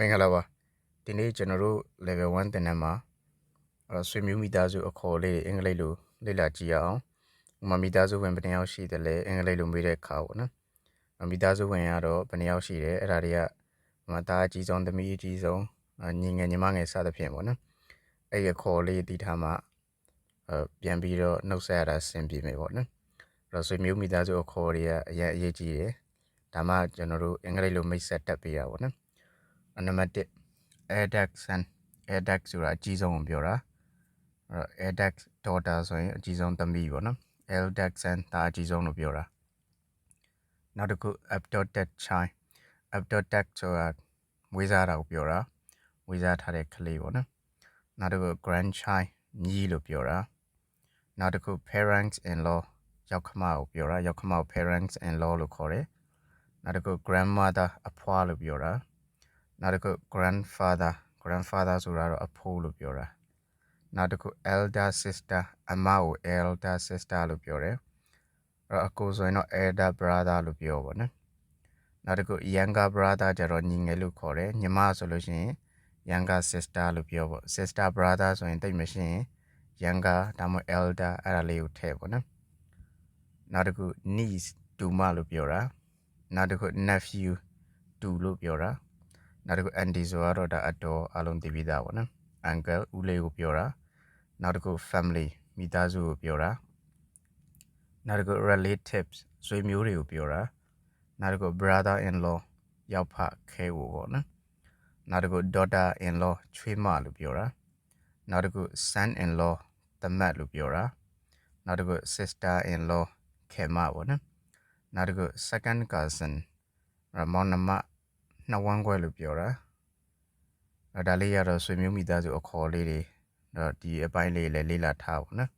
မင်္ဂလာပါဒီနေ့ကျွန်တော်တို့ level 1သင်တန်းမှာအဲ့ဆွေမျိုးမိသားစုအခေါ်လေးအင်္ဂလိပ်လိုလေ့လာကြည့်ရအောင်ဥပမာမိသားစုဝင်ဘယ်နှယောက်ရှိတယ်လဲအင်္ဂလိပ်လိုမေးတဲ့အခါပေါ့နော်မိသားစုဝင်ကတော့ဘယ်နှယောက်ရှိတယ်အဲ့ဒါတွေကမသားအကြီးဆုံးသမီးအကြီးဆုံးညီငယ်ညီမငယ်စသဖြင့်ပေါ့နော်အဲ့ဒီအခေါ်လေးတည်ထားမှအဲပြန်ပြီးတော့နှုတ်ဆက်ရတာဆင်ပြေမယ်ပေါ့နော်အဲ့တော့ဆွေမျိုးမိသားစုအခေါ်တွေကအရင်အရေးကြီးတယ်ဒါမှကျွန်တော်တို့အင်္ဂလိပ်လိုမိတ်ဆက်တက်ပေးရပါပေါ့နော် နံပါတ်1 ADAX and ADAX ဆိုတာအကြီးဆုံးကိုပြောတာအဲ့တော့ ADAX daughter ဆိုရင်အကြီးဆုံးသမီးပေါ့နော် LDAX and ဒါအကြီးဆုံးလို့ပြောတာနောက်တစ်ခု abducted child abducted ဆိုတာမွေးစားတာကိုပြောတာမွေးစားထားတဲ့ကလေးပေါ့နော်နောက်တစ်ခု grandchild မြီးလို့ပြောတာနောက်တစ်ခု parents in law ရောက်ခမကိုပြောတာရောက်ခမကို parents in law လို့ခေါ်တယ်နောက်တစ်ခု grandmother အဖွားလို့ပြောတာ နောက်တစ်ခု grandfather grandfather ဆိုတာတော့အဖိုးလို့ပြောတာနောက်တစ်ခု elder sister အမကို elder sister လို့ပြောတယ်အဲ့တော့အကိုဆိုရင်တော့ elder brother လို့ပြောပါနော်နောက်တစ်ခု younger brother ကျတော့ညီငယ်လို့ခေါ်တယ်ညီမဆိုလို့ရှိရင် younger sister လို့ပြောပေါ့ sister brother ဆိုရင်တိတ်မရှိရင် younger ဒါမှမဟုတ် elder အဲ့ဒါလေးကိုထည့်ပေါ့နော်နောက်တစ်ခု niece တူမလို့ပြောတာနောက်တစ်ခု nephew တူလို့ပြောတာ နောက်တစ်ခု anti ဆိုတော့ဒါအတော်အလုံးသိပြီးသားပေါ့နော် uncle ဦးလေးကိုပြောတာနောက်တစ်ခု family မိသားစုကိုပြောတာနောက်တစ်ခု relatives ဆွေမျိုးတွေကိုပြောတာနောက်တစ်ခု brother in law ရောက်ဖခဲကိုပေါ့နော်နောက်တစ်ခု daughter in law ချွေးမလို့ပြောတာနောက်တစ်ခု son in law တမတ်လို့ပြောတာနောက်တစ်ခု sister in law ခေမပေါ့နော်နောက်တစ်ခု second cousin မောင်နှမ နှစ်ဝန်းခွဲလို့ပြောတာအဲ့ဒါလေးရတော့ဆွေမျိုးမိသားစုအခေါ်လေးတွေတော့ဒီအပိုင်းလေးလည်းလေ့လာထားပါနော်